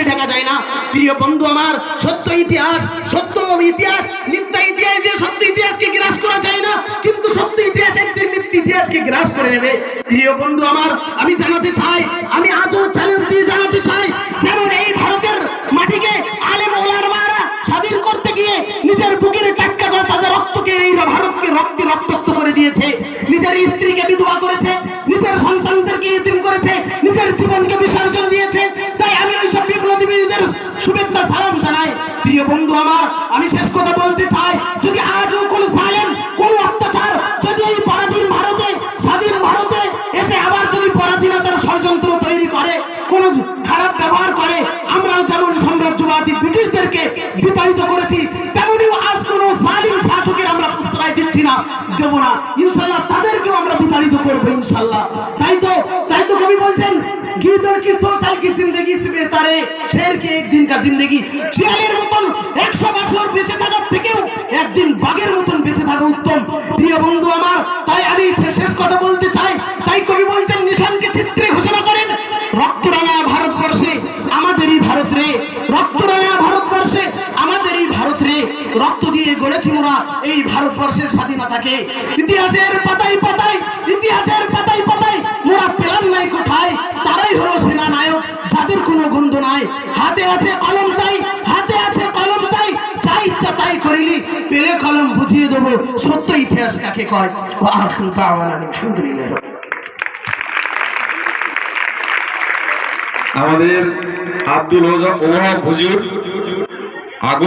দিয়ে ঢাকা যায় না। প্রিয় বন্ধু আমার, সত্য ইতিহাস সত্য ইতিহাস, মিথ্যা ইতিহাস দিয়ে সত্য ইতিহাসকে গ্রাস করা যায় না। কিন্তু সত্য ইতিহাস একদিন মিথ্যা ইতিহাসকে গ্রাস করে নেবে। প্রিয় বন্ধু আমার, আমি জানাতে চাই, আমি আজও চ্যালেঞ্জ দিয়ে জানাতে চাই, যেমন এই ভারতের মাটিকে আলেম ওলামারা স্বাধীন করতে গিয়ে নিজের বুকের টাটকা দেওয়া তাজা রক্তকে এই ভারতকে রক্তে রক্তাক্ত করে দিয়েছে। নিজের স্ত্রীকে বিধবা করেছে, নিজের সন্তানদেরকে ইতিম করেছে, নিজের জীবনকে বিসর্জন দিয়েছে শুভেচ্ছা, সালাম জানাই। প্রিয় বন্ধু আমার, আমি শেষ কথা বলতে চাই, যদি আজও কোন সালেম, কোন অত্যাচার যদি এই পরাধীন ভারতে, স্বাধীন ভারতে এসে আবার যদি পরাধীনতার ষড়যন্ত্র তৈরি করে, কোন খারাপ ব্যবহার করে, আমরাও যেমন সাম্রাজ্যবাদী ব্রিটিশদেরকে বিতাড়িত করেছি, তেমনিও আজ কোন জালিম শাসকের আমরা প্রশ্রয় দিচ্ছি না, দেব না। ইনশাল্লাহ তাদেরকেও আমরা বিতাড়িত করব, ইনশাল্লাহ। তাই তো গিরদর কি সোশ্যাল কি জিন্দগি সে বেতারে শের কি একদিন কা জিন্দগি? শিয়ালের মতন একশো বছর বেঁচে থাকার থেকেও একদিন বাঘের মতন বেঁচে থাকা উত্তম। প্রিয় বন্ধু আমার, তাই আমি শেষ কথা বলতে চাই। তাই কবি বলছেন, নিশানকে চিত্রে ঘোষণা করেন, রক্তরাঙা ভারতবর্ষে আমাদেরই ভারত রে। রক্তরাঙা ভারতবর্ষে আমাদেরই ভারত রে। রক্ত দিয়ে গড়েছি মোরা এই ভারতবর্ষের স্বাধীনতাকে। ইতিহাসের পাতায় পাতায় তারাই হলো সেনা নায়ক যাদের কোনো গন্ধ নাই। হাতে আছে কলম তাই, হাতে আছে কলম তাই যা ইচ্ছা তাই করিলি, পেলে কলম বুঝিয়ে দেবো, সত্য ইতিহাস কাকে কয়? আলহামদুলিল্লাহ। আমাদের আব্দুল ওহাব হুজুর